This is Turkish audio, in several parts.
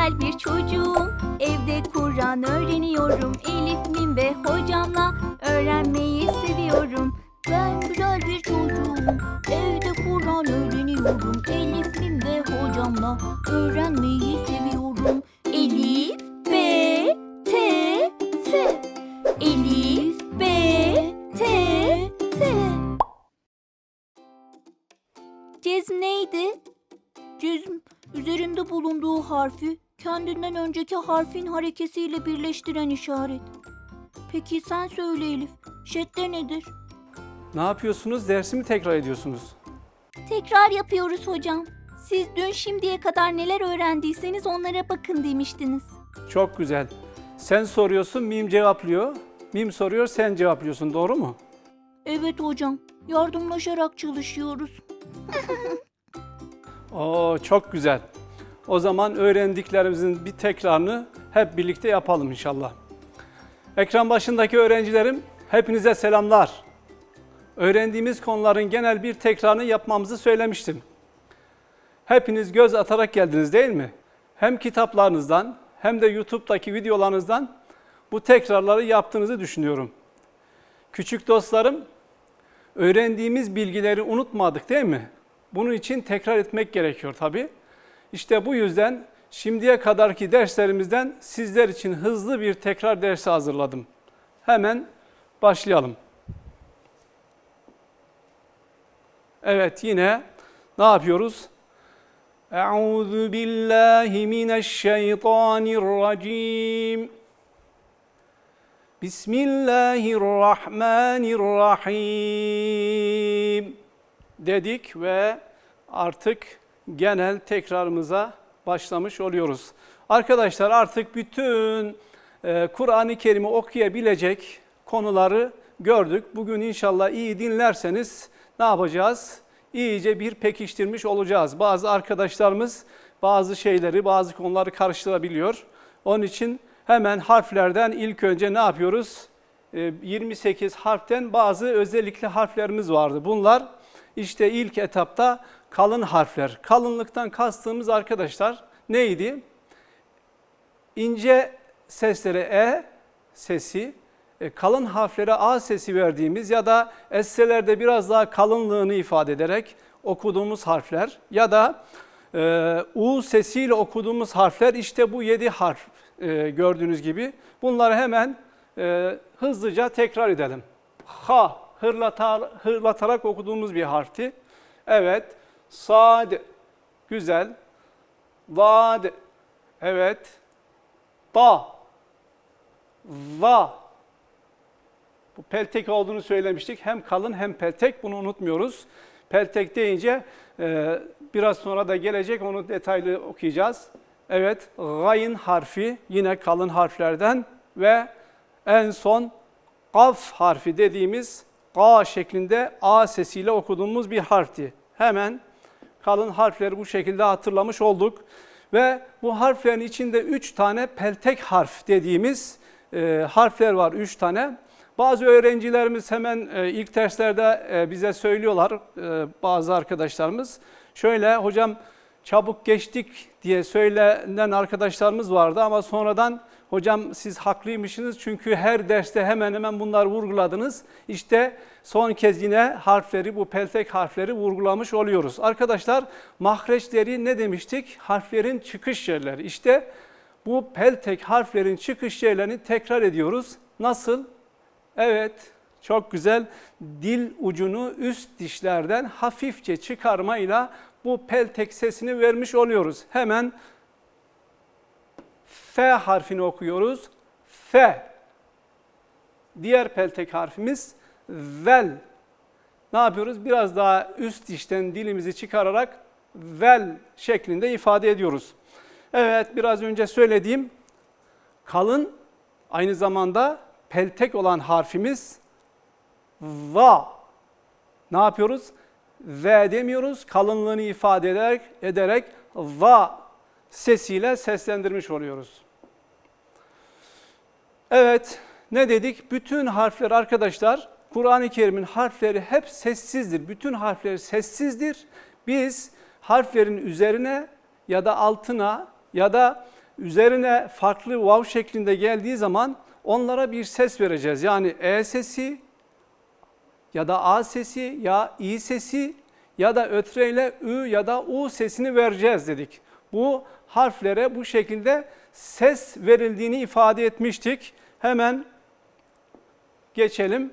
güzel bir çocuğum. Evde Kur'an öğreniyorum. Elif, mim ve hocamla öğrenmeyi seviyorum. Harfin harekesiyle birleştiren işaret. Peki sen söyle Elif, şedde nedir? Ne yapıyorsunuz? Dersi mi tekrar ediyorsunuz? Tekrar yapıyoruz hocam. Siz dün şimdiye kadar neler öğrendiyseniz onlara bakın demiştiniz. Çok güzel. Sen soruyorsun, Mim cevaplıyor. Mim soruyor, sen cevaplıyorsun. Doğru mu? Evet hocam, yardımlaşarak çalışıyoruz. Oo, çok güzel. O zaman öğrendiklerimizin bir tekrarını hep birlikte yapalım inşallah. Ekran başındaki öğrencilerim, hepinize selamlar. Öğrendiğimiz konuların genel bir tekrarını yapmamızı söylemiştim. Hepiniz göz atarak geldiniz değil mi? Hem kitaplarınızdan hem de YouTube'daki videolarınızdan bu tekrarları yaptığınızı düşünüyorum. Küçük dostlarım, öğrendiğimiz bilgileri unutmadık değil mi? Bunun için tekrar etmek gerekiyor tabii. İşte bu yüzden şimdiye kadarki derslerimizden sizler için hızlı bir tekrar dersi hazırladım. Hemen başlayalım. Evet yine ne yapıyoruz? Euzu billahi mineşşeytanirracim. Bismillahirrahmanirrahim dedik ve artık genel tekrarımıza başlamış oluyoruz. Arkadaşlar artık bütün e, Kur'an-ı Kerim'i okuyabilecek konuları gördük. Bugün inşallah iyi dinlerseniz ne yapacağız? İyice bir pekiştirmiş olacağız. Bazı arkadaşlarımız bazı şeyleri, bazı konuları karıştırabiliyor. Onun için hemen harflerden ilk önce ne yapıyoruz? E, 28 harften bazı özellikle harflerimiz vardı. Bunlar işte ilk etapta kalın harfler. Kalınlıktan kastığımız arkadaşlar neydi? İnce seslere E sesi, e, kalın harflere A sesi verdiğimiz ya da esselerde biraz daha kalınlığını ifade ederek okuduğumuz harfler ya da e, U sesiyle okuduğumuz harfler işte bu 7 harf e, gördüğünüz gibi. Bunları hemen e, hızlıca tekrar edelim. Ha hırlatar, hırlatarak okuduğumuz bir harfti. Evet. Sad. Güzel. Vad. Evet. Da. Va. Bu peltek olduğunu söylemiştik. Hem kalın hem peltek. Bunu unutmuyoruz. Peltek deyince e, biraz sonra da gelecek. Onu detaylı okuyacağız. Evet. Gayn harfi yine kalın harflerden ve en son Kaf harfi dediğimiz A şeklinde A sesiyle okuduğumuz bir harfti. Hemen kalın harfleri bu şekilde hatırlamış olduk. Ve bu harflerin içinde üç tane peltek harf dediğimiz e, harfler var, üç tane. Bazı öğrencilerimiz hemen e, ilk derslerde e, bize söylüyorlar, e, bazı arkadaşlarımız. Şöyle hocam çabuk geçtik diye söylenen arkadaşlarımız vardı ama sonradan hocam siz haklıymışsınız çünkü her derste hemen hemen bunları vurguladınız. İşte son kez yine harfleri bu peltek harfleri vurgulamış oluyoruz. Arkadaşlar mahreçleri ne demiştik? Harflerin çıkış yerleri. İşte bu peltek harflerin çıkış yerlerini tekrar ediyoruz. Nasıl? Evet, çok güzel. Dil ucunu üst dişlerden hafifçe çıkarmayla bu peltek sesini vermiş oluyoruz. Hemen F harfini okuyoruz. F. Diğer peltek harfimiz vel. Ne yapıyoruz? Biraz daha üst dişten dilimizi çıkararak vel şeklinde ifade ediyoruz. Evet, biraz önce söylediğim kalın aynı zamanda peltek olan harfimiz va. Ne yapıyoruz? V demiyoruz. Kalınlığını ifade ederek, ederek va sesiyle seslendirmiş oluyoruz. Evet, ne dedik? Bütün harfler arkadaşlar, Kur'an-ı Kerim'in harfleri hep sessizdir. Bütün harfleri sessizdir. Biz harflerin üzerine ya da altına ya da üzerine farklı vav şeklinde geldiği zaman onlara bir ses vereceğiz. Yani e sesi ya da a sesi ya i sesi ya da ötreyle ü ya da u sesini vereceğiz dedik. Bu harflere bu şekilde ses verildiğini ifade etmiştik. Hemen geçelim.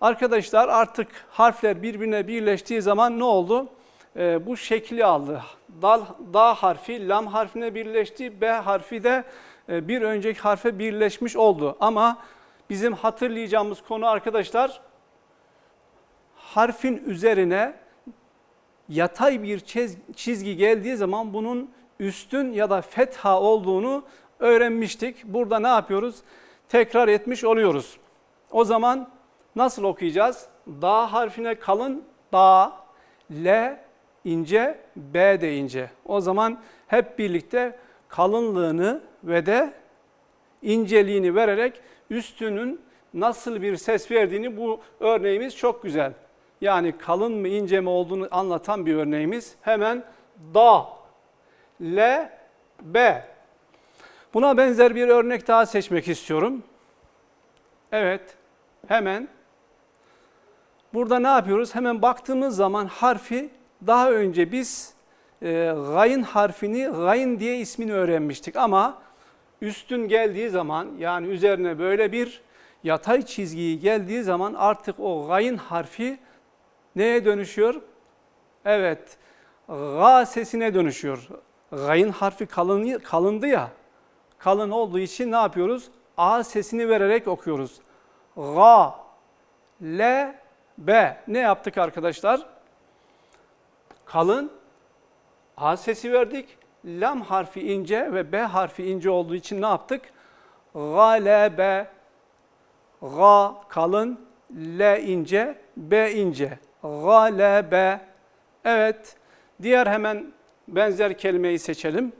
Arkadaşlar artık harfler birbirine birleştiği zaman ne oldu? Ee, bu şekli aldı. Dal, da harfi lam harfine birleşti. B harfi de e, bir önceki harfe birleşmiş oldu. Ama bizim hatırlayacağımız konu arkadaşlar harfin üzerine yatay bir çiz- çizgi geldiği zaman bunun üstün ya da fetha olduğunu öğrenmiştik. Burada ne yapıyoruz? Tekrar etmiş oluyoruz. O zaman nasıl okuyacağız? Da harfine kalın da, L ince, B de ince. O zaman hep birlikte kalınlığını ve de inceliğini vererek üstünün nasıl bir ses verdiğini bu örneğimiz çok güzel. Yani kalın mı ince mi olduğunu anlatan bir örneğimiz. Hemen da, L, B. Buna benzer bir örnek daha seçmek istiyorum. Evet, hemen burada ne yapıyoruz? Hemen baktığımız zaman harfi daha önce biz e, gayın harfini gayın diye ismini öğrenmiştik ama üstün geldiği zaman yani üzerine böyle bir yatay çizgiyi geldiği zaman artık o gayın harfi neye dönüşüyor? Evet, ga sesine dönüşüyor. Gayın harfi kalın, kalındı ya, kalın olduğu için ne yapıyoruz? A sesini vererek okuyoruz. Ga, L, B. Ne yaptık arkadaşlar? Kalın, A sesi verdik. Lam harfi ince ve B harfi ince olduğu için ne yaptık? Galebe, Ga kalın, L ince, B ince. Galebe. Evet. Diğer hemen benzer kelimeyi seçelim.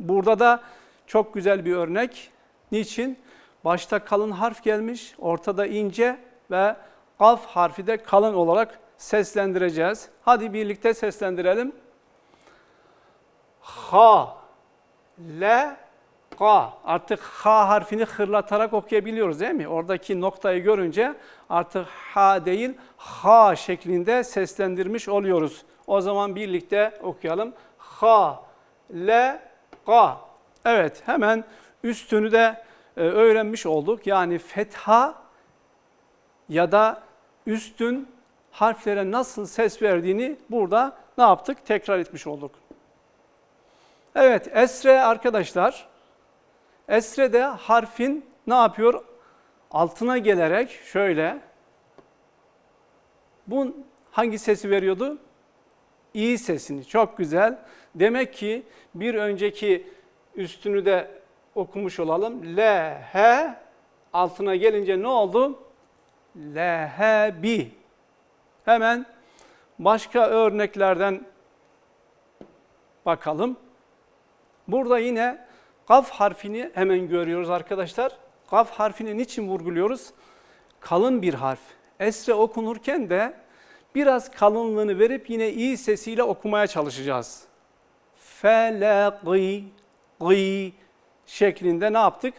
Burada da çok güzel bir örnek. Niçin? Başta kalın harf gelmiş, ortada ince ve kaf harfi de kalın olarak seslendireceğiz. Hadi birlikte seslendirelim. Ha, le, ka. Artık ha harfini hırlatarak okuyabiliyoruz değil mi? Oradaki noktayı görünce artık ha değil ha şeklinde seslendirmiş oluyoruz. O zaman birlikte okuyalım. Ha, le, ka. Evet hemen üstünü de e, öğrenmiş olduk. Yani fetha ya da üstün harflere nasıl ses verdiğini burada ne yaptık? Tekrar etmiş olduk. Evet, esre arkadaşlar. Esre de harfin ne yapıyor? Altına gelerek şöyle. Bu hangi sesi veriyordu? İ sesini. Çok güzel. Demek ki bir önceki üstünü de okumuş olalım. L, H altına gelince ne oldu? L, H, B. Hemen başka örneklerden bakalım. Burada yine kaf harfini hemen görüyoruz arkadaşlar. Kaf harfini niçin vurguluyoruz? Kalın bir harf. Esre okunurken de biraz kalınlığını verip yine i sesiyle okumaya çalışacağız. Felaqi, gı şeklinde ne yaptık?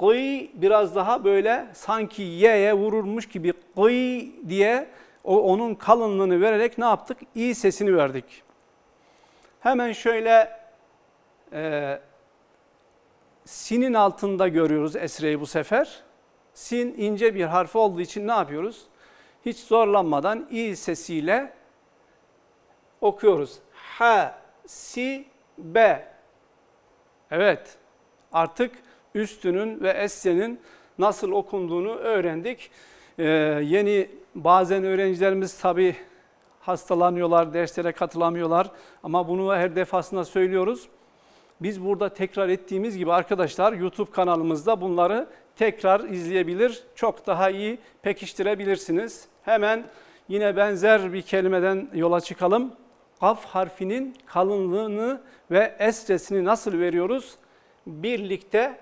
Gı biraz daha böyle sanki y'ye vurulmuş gibi gı diye o, onun kalınlığını vererek ne yaptık? i sesini verdik. Hemen şöyle e, sinin altında görüyoruz esreyi bu sefer. Sin ince bir harf olduğu için ne yapıyoruz? Hiç zorlanmadan i sesiyle okuyoruz. Ha, si, be. Evet, artık üstünün ve essenin nasıl okunduğunu öğrendik. Ee, yeni bazen öğrencilerimiz tabii hastalanıyorlar, derslere katılamıyorlar ama bunu her defasında söylüyoruz. Biz burada tekrar ettiğimiz gibi arkadaşlar YouTube kanalımızda bunları tekrar izleyebilir, çok daha iyi pekiştirebilirsiniz. Hemen yine benzer bir kelimeden yola çıkalım. Kaf harfinin kalınlığını ve esresini nasıl veriyoruz? Birlikte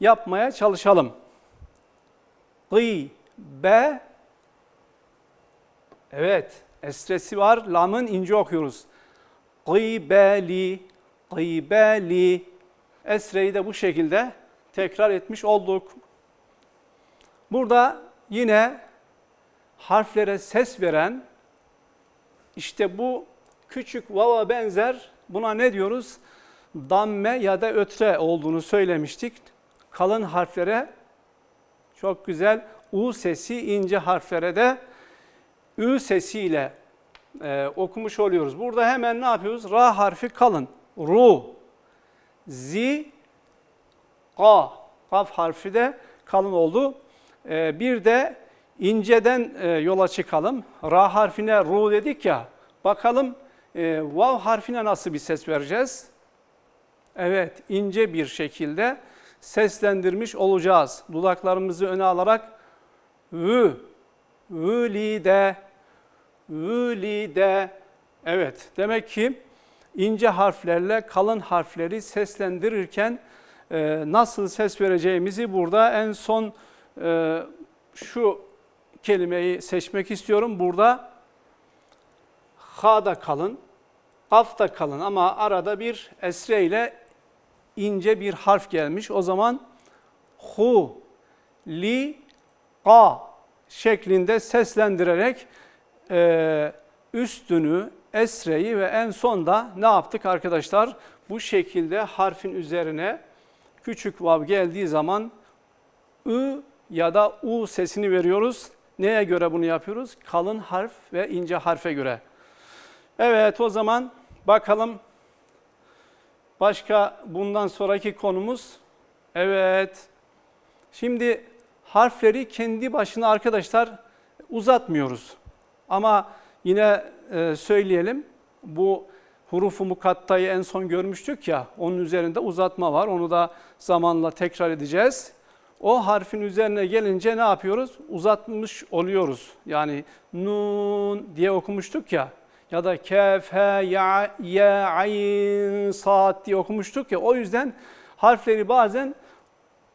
yapmaya çalışalım. Gı, be, evet esresi var, lamın ince okuyoruz. Gıybeli, gıybeli. esreyi de bu şekilde tekrar etmiş olduk. Burada yine harflere ses veren işte bu küçük vava benzer buna ne diyoruz? Damme ya da ötre olduğunu söylemiştik. Kalın harflere çok güzel U sesi ince harflere de Ü sesiyle e, okumuş oluyoruz. Burada hemen ne yapıyoruz? Ra harfi kalın. Ru. Zi. Ka. Kaf harfi de kalın oldu. E, bir de inceden e, yola çıkalım. Ra harfine ru dedik ya. Bakalım e, vav harfine nasıl bir ses vereceğiz? Evet, ince bir şekilde seslendirmiş olacağız. Dudaklarımızı öne alarak ü, ülide, ülide. Evet, demek ki ince harflerle kalın harfleri seslendirirken e, nasıl ses vereceğimizi burada en son e, şu kelimeyi seçmek istiyorum. Burada ha da kalın, kaf da kalın ama arada bir esre ile ince bir harf gelmiş. O zaman hu, li, ka şeklinde seslendirerek e, üstünü, esreyi ve en son da ne yaptık arkadaşlar? Bu şekilde harfin üzerine küçük vav geldiği zaman ü ya da u sesini veriyoruz. Neye göre bunu yapıyoruz? Kalın harf ve ince harfe göre. Evet o zaman bakalım başka bundan sonraki konumuz. Evet. Şimdi harfleri kendi başına arkadaşlar uzatmıyoruz. Ama yine e, söyleyelim bu hurufu mukattayı en son görmüştük ya onun üzerinde uzatma var. Onu da zamanla tekrar edeceğiz. O harfin üzerine gelince ne yapıyoruz? Uzatmış oluyoruz. Yani nun diye okumuştuk ya ya da kef, he, ya, ya, ayn, saat diye okumuştuk ya. O yüzden harfleri bazen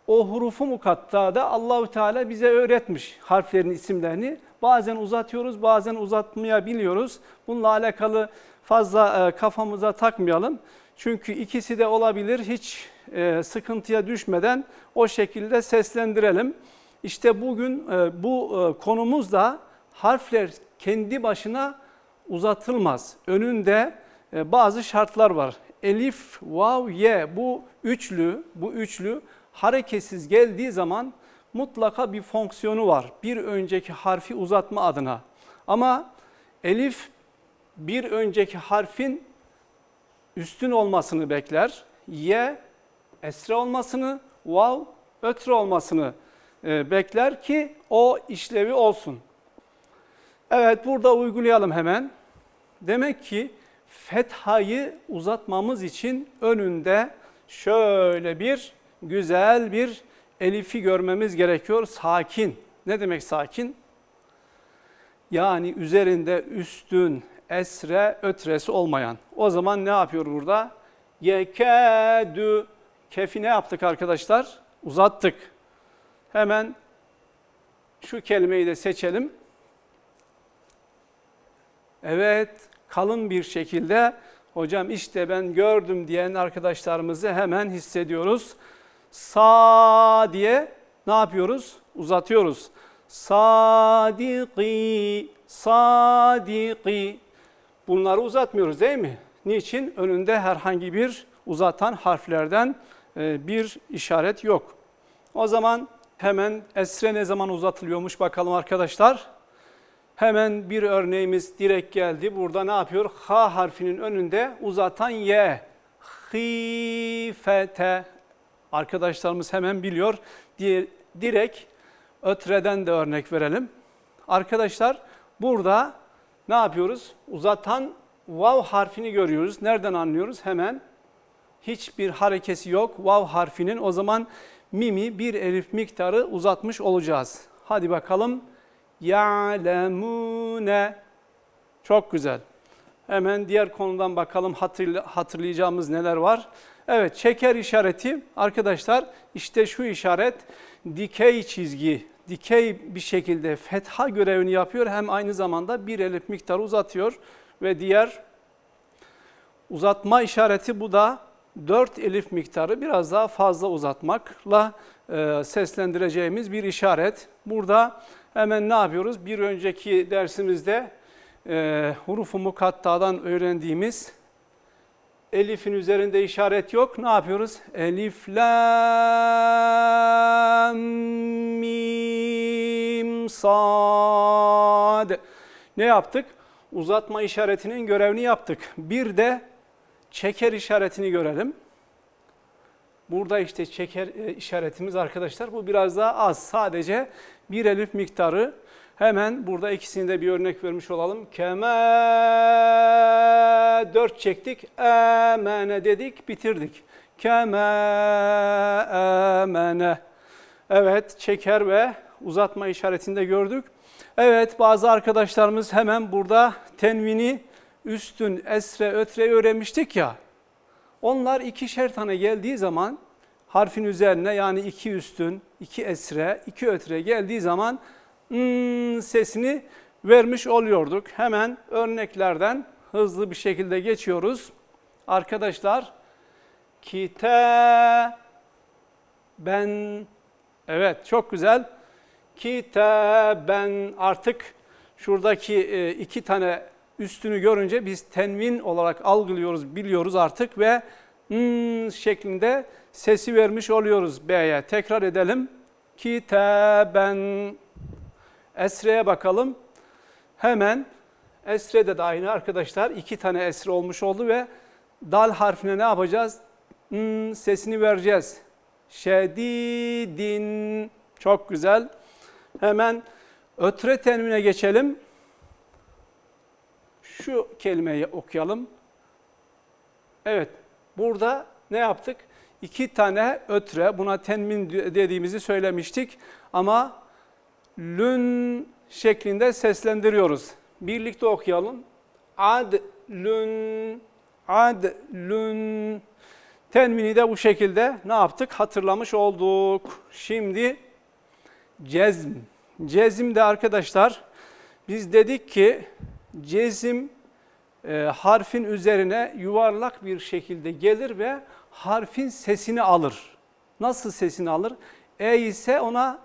o hurufu mukattada Allahü Teala bize öğretmiş harflerin isimlerini. Bazen uzatıyoruz, bazen uzatmayabiliyoruz. Bununla alakalı fazla e, kafamıza takmayalım. Çünkü ikisi de olabilir. Hiç e, sıkıntıya düşmeden o şekilde seslendirelim. İşte bugün e, bu e, konumuz da harfler kendi başına uzatılmaz. Önünde e, bazı şartlar var. Elif, vav, ye bu üçlü, bu üçlü hareketsiz geldiği zaman mutlaka bir fonksiyonu var. Bir önceki harfi uzatma adına. Ama elif bir önceki harfin üstün olmasını bekler. Ye esre olmasını, vav ötre olmasını e, bekler ki o işlevi olsun. Evet burada uygulayalım hemen. Demek ki fethayı uzatmamız için önünde şöyle bir güzel bir elifi görmemiz gerekiyor. Sakin. Ne demek sakin? Yani üzerinde üstün, esre, ötresi olmayan. O zaman ne yapıyor burada? Yekedü. Kefi ne yaptık arkadaşlar? Uzattık. Hemen şu kelimeyi de seçelim. Evet, kalın bir şekilde hocam işte ben gördüm diyen arkadaşlarımızı hemen hissediyoruz. Sa diye ne yapıyoruz? Uzatıyoruz. Sadiki, sadiki. Bunları uzatmıyoruz değil mi? Niçin? Önünde herhangi bir uzatan harflerden e, bir işaret yok. O zaman hemen esre ne zaman uzatılıyormuş bakalım arkadaşlar. Hemen bir örneğimiz direkt geldi. Burada ne yapıyor? H harfinin önünde uzatan Y. Hifete. Arkadaşlarımız hemen biliyor. Diye, direkt ötreden de örnek verelim. Arkadaşlar burada ne yapıyoruz? Uzatan vav harfini görüyoruz. Nereden anlıyoruz? Hemen hiçbir harekesi yok vav harfinin. O zaman mimi bir elif miktarı uzatmış olacağız. Hadi bakalım ya'lemune. Çok güzel. Hemen diğer konudan bakalım hatırlayacağımız neler var. Evet çeker işareti arkadaşlar işte şu işaret dikey çizgi, dikey bir şekilde fetha görevini yapıyor. Hem aynı zamanda bir elif miktarı uzatıyor ve diğer uzatma işareti bu da 4 elif miktarı biraz daha fazla uzatmakla e, seslendireceğimiz bir işaret. Burada hemen ne yapıyoruz? Bir önceki dersimizde e, hurufu mukattadan öğrendiğimiz elifin üzerinde işaret yok. Ne yapıyoruz? Elif, lam, mim, sad. Ne yaptık? Uzatma işaretinin görevini yaptık. Bir de çeker işaretini görelim. Burada işte çeker e, işaretimiz arkadaşlar. Bu biraz daha az. Sadece bir elif miktarı. Hemen burada ikisini de bir örnek vermiş olalım. Keme dört çektik. Emene dedik, bitirdik. Keme emene. Evet, çeker ve uzatma işaretini de gördük. Evet, bazı arkadaşlarımız hemen burada tenvini üstün, esre, ötre öğrenmiştik ya. Onlar ikişer tane geldiği zaman harfin üzerine yani iki üstün, iki esre, iki ötre geldiği zaman "ın" sesini vermiş oluyorduk. Hemen örneklerden hızlı bir şekilde geçiyoruz. Arkadaşlar kite ben evet çok güzel kitaben artık şuradaki e, iki tane üstünü görünce biz tenvin olarak algılıyoruz, biliyoruz artık ve hmm şeklinde sesi vermiş oluyoruz B'ye. Tekrar edelim. Kitaben Esre'ye bakalım. Hemen Esre'de de aynı arkadaşlar. iki tane esre olmuş oldu ve dal harfine ne yapacağız? Hmm sesini vereceğiz. Şedidin. Çok güzel. Hemen ötre tenvine geçelim. Şu kelimeyi okuyalım. Evet, burada ne yaptık? İki tane ötre, buna tenmin dediğimizi söylemiştik. Ama lün şeklinde seslendiriyoruz. Birlikte okuyalım. Ad, lün, ad, lün. Tenmini de bu şekilde ne yaptık? Hatırlamış olduk. Şimdi cezm. Cezim de arkadaşlar biz dedik ki cezim e, harfin üzerine yuvarlak bir şekilde gelir ve harfin sesini alır. Nasıl sesini alır? E ise ona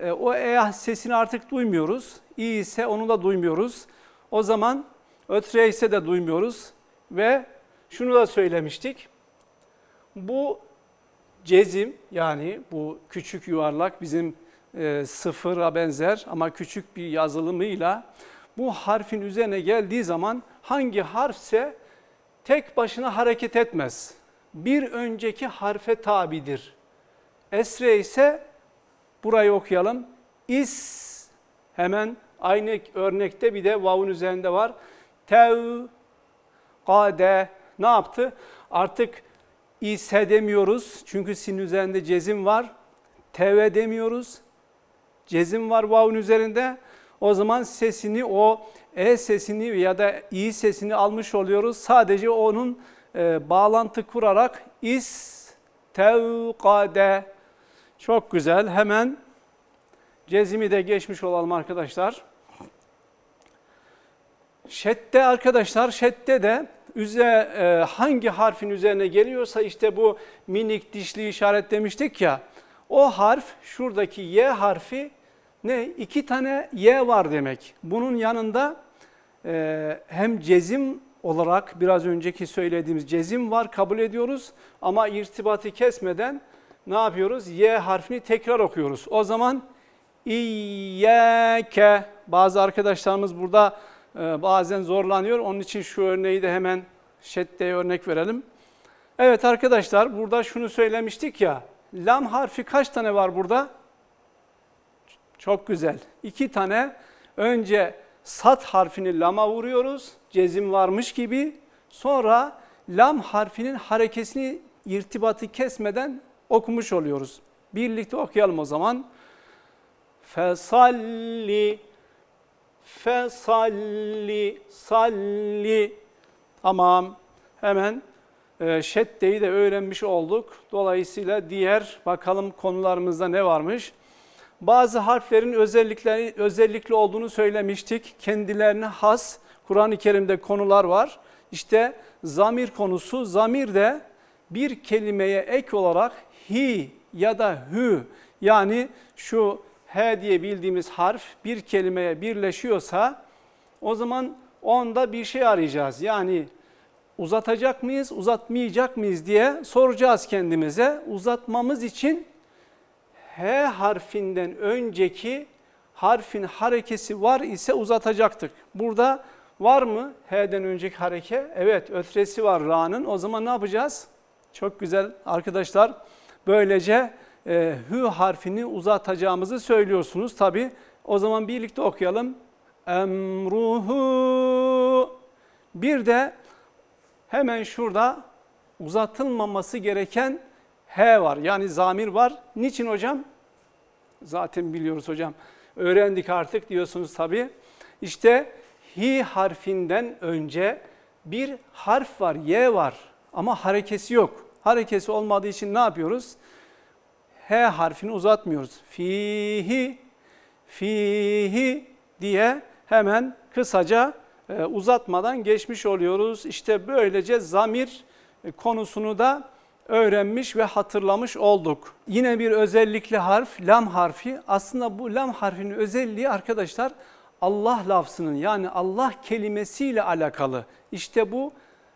e, o E sesini artık duymuyoruz. İ ise onu da duymuyoruz. O zaman ötre ise de duymuyoruz ve şunu da söylemiştik. Bu cezim yani bu küçük yuvarlak bizim e, sıfıra benzer ama küçük bir yazılımıyla bu harfin üzerine geldiği zaman hangi harfse tek başına hareket etmez. Bir önceki harfe tabidir. Esre ise burayı okuyalım. İs hemen aynı örnekte bir de vavun üzerinde var. Tev, kade ne yaptı? Artık ise demiyoruz çünkü sin üzerinde cezim var. Teve demiyoruz. Cezim var vavun üzerinde. O zaman sesini o e sesini ya da i sesini almış oluyoruz. Sadece onun e, bağlantı kurarak is tevkade çok güzel. Hemen cezimi de geçmiş olalım arkadaşlar. Şedde arkadaşlar, şedde de üze, e, hangi harfin üzerine geliyorsa işte bu minik dişli işaret demiştik ya. O harf şuradaki y harfi ne? İki tane y var demek. Bunun yanında e, hem cezim olarak biraz önceki söylediğimiz cezim var kabul ediyoruz ama irtibatı kesmeden ne yapıyoruz? Y harfini tekrar okuyoruz. O zaman İyyâke bazı arkadaşlarımız burada e, bazen zorlanıyor. Onun için şu örneği de hemen şeddeye örnek verelim. Evet arkadaşlar burada şunu söylemiştik ya. Lam harfi kaç tane var burada? Çok güzel. İki tane önce sat harfini lama vuruyoruz. Cezim varmış gibi. Sonra lam harfinin harekesini irtibatı kesmeden okumuş oluyoruz. Birlikte okuyalım o zaman. Fesalli Fesalli salli Tamam. Hemen e, şeddeyi de öğrenmiş olduk. Dolayısıyla diğer bakalım konularımızda ne varmış? Bazı harflerin özellikleri özellikli olduğunu söylemiştik. Kendilerine has Kur'an-ı Kerim'de konular var. İşte zamir konusu. Zamir de bir kelimeye ek olarak hi ya da hü yani şu he diye bildiğimiz harf bir kelimeye birleşiyorsa o zaman onda bir şey arayacağız. Yani uzatacak mıyız, uzatmayacak mıyız diye soracağız kendimize. Uzatmamız için H harfinden önceki harfin harekesi var ise uzatacaktık. Burada var mı H'den önceki hareke? Evet ötresi var Ra'nın. O zaman ne yapacağız? Çok güzel arkadaşlar. Böylece e, Hü harfini uzatacağımızı söylüyorsunuz. Tabi o zaman birlikte okuyalım. Emruhu. Bir de hemen şurada uzatılmaması gereken H var. Yani zamir var. Niçin hocam? Zaten biliyoruz hocam. Öğrendik artık diyorsunuz tabii. İşte hi harfinden önce bir harf var, y var ama harekesi yok. Harekesi olmadığı için ne yapıyoruz? H harfini uzatmıyoruz. Fihi, fihi diye hemen kısaca e, uzatmadan geçmiş oluyoruz. İşte böylece zamir e, konusunu da öğrenmiş ve hatırlamış olduk. Yine bir özellikli harf lam harfi. Aslında bu lam harfinin özelliği arkadaşlar Allah lafzının yani Allah kelimesiyle alakalı. İşte bu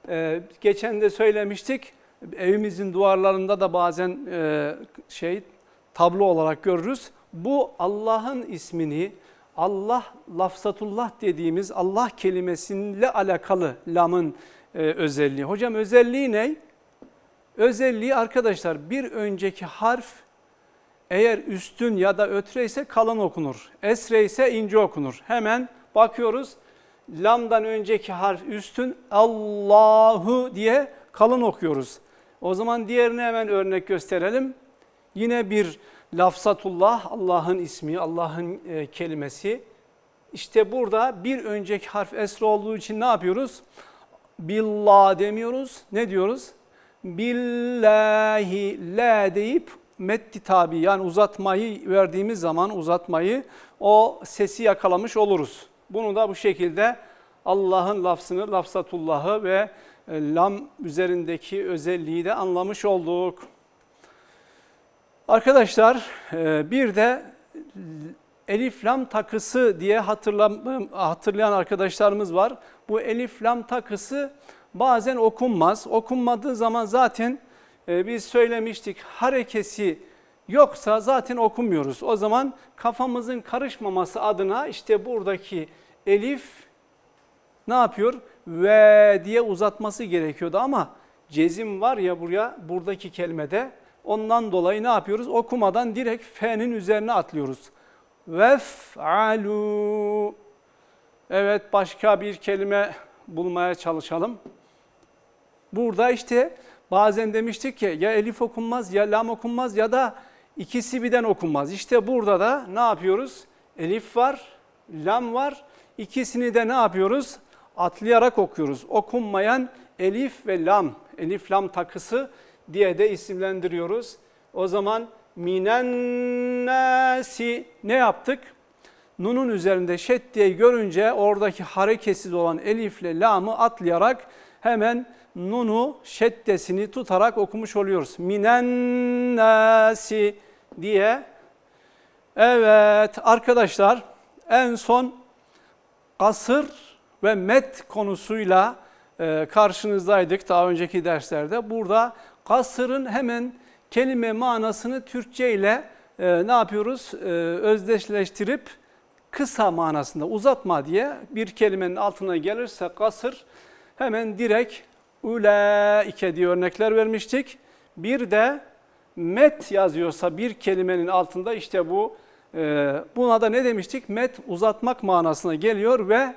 e, geçen de söylemiştik. Evimizin duvarlarında da bazen e, şey tablo olarak görürüz. Bu Allah'ın ismini Allah lafzatullah dediğimiz Allah kelimesiyle alakalı lamın e, özelliği. Hocam özelliği ne? Özelliği arkadaşlar bir önceki harf eğer üstün ya da ötre ise kalın okunur. Esre ise ince okunur. Hemen bakıyoruz. Lamdan önceki harf üstün Allahu diye kalın okuyoruz. O zaman diğerine hemen örnek gösterelim. Yine bir lafzatullah, Allah'ın ismi, Allah'ın e, kelimesi. İşte burada bir önceki harf esre olduğu için ne yapıyoruz? Billah demiyoruz. Ne diyoruz? Billahi la deyip meddi tabi yani uzatmayı verdiğimiz zaman uzatmayı o sesi yakalamış oluruz. Bunu da bu şekilde Allah'ın lafzını, lafzatullahı ve e, lam üzerindeki özelliği de anlamış olduk. Arkadaşlar e, bir de elif lam takısı diye hatırlayan arkadaşlarımız var. Bu elif lam takısı bazen okunmaz. Okunmadığı zaman zaten e, biz söylemiştik harekesi yoksa zaten okumuyoruz. O zaman kafamızın karışmaması adına işte buradaki elif ne yapıyor? Ve diye uzatması gerekiyordu ama cezim var ya buraya buradaki kelimede ondan dolayı ne yapıyoruz? Okumadan direkt fe'nin üzerine atlıyoruz. Vef'alu Evet başka bir kelime bulmaya çalışalım. Burada işte bazen demiştik ki ya elif okunmaz ya lam okunmaz ya da ikisi birden okunmaz. İşte burada da ne yapıyoruz? Elif var, lam var. İkisini de ne yapıyoruz? Atlayarak okuyoruz. Okunmayan elif ve lam, elif lam takısı diye de isimlendiriyoruz. O zaman minen nasi ne yaptık? Nun'un üzerinde şet diye görünce oradaki hareketsiz olan elifle lamı atlayarak hemen nunu şeddesini tutarak okumuş oluyoruz. Minen nasi diye. Evet arkadaşlar en son kasır ve met konusuyla e, karşınızdaydık daha önceki derslerde. Burada kasırın hemen kelime manasını Türkçe ile e, ne yapıyoruz? E, özdeşleştirip kısa manasında uzatma diye bir kelimenin altına gelirse kasır hemen direkt ulaike diye örnekler vermiştik. Bir de met yazıyorsa bir kelimenin altında işte bu e, buna da ne demiştik? Met uzatmak manasına geliyor ve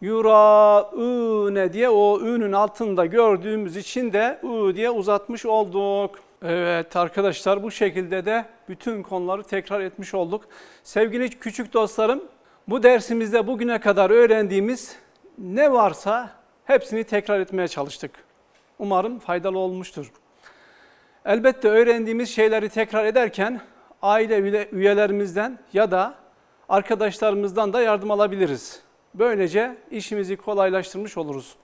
yuraune diye o ü'nün altında gördüğümüz için de ü diye uzatmış olduk. Evet arkadaşlar bu şekilde de bütün konuları tekrar etmiş olduk. Sevgili küçük dostlarım bu dersimizde bugüne kadar öğrendiğimiz ne varsa hepsini tekrar etmeye çalıştık. Umarım faydalı olmuştur. Elbette öğrendiğimiz şeyleri tekrar ederken aile üye- üyelerimizden ya da arkadaşlarımızdan da yardım alabiliriz. Böylece işimizi kolaylaştırmış oluruz.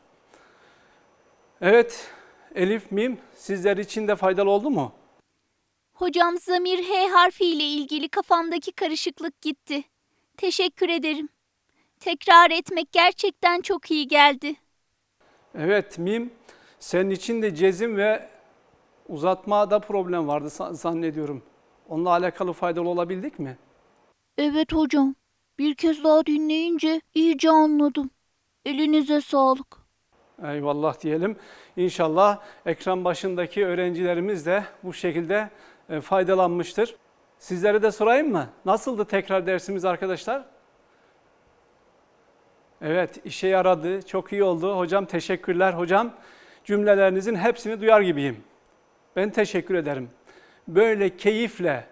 Evet, Elif, Mim sizler için de faydalı oldu mu? Hocam zamir H harfiyle ilgili kafamdaki karışıklık gitti. Teşekkür ederim. Tekrar etmek gerçekten çok iyi geldi. Evet Mim, senin için de cezim ve uzatmada problem vardı zannediyorum. Onunla alakalı faydalı olabildik mi? Evet hocam. Bir kez daha dinleyince iyice anladım. Elinize sağlık. Eyvallah diyelim. İnşallah ekran başındaki öğrencilerimiz de bu şekilde e, faydalanmıştır. Sizlere de sorayım mı? Nasıldı tekrar dersimiz arkadaşlar? Evet, işe yaradı. Çok iyi oldu. Hocam teşekkürler. Hocam cümlelerinizin hepsini duyar gibiyim. Ben teşekkür ederim. Böyle keyifle,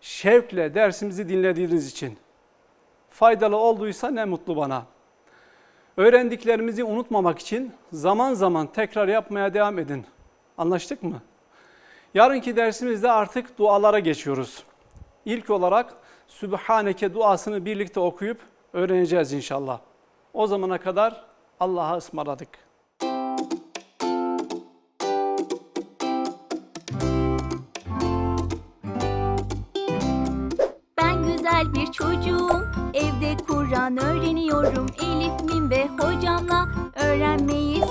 şevkle dersimizi dinlediğiniz için. Faydalı olduysa ne mutlu bana. Öğrendiklerimizi unutmamak için zaman zaman tekrar yapmaya devam edin. Anlaştık mı? Yarınki dersimizde artık dualara geçiyoruz. İlk olarak Sübhaneke duasını birlikte okuyup öğreneceğiz inşallah. O zamana kadar Allah'a ısmarladık. Güzel bir çocuğum. Evde Kur'an öğreniyorum. Elif, Mim ve hocamla öğrenmeyi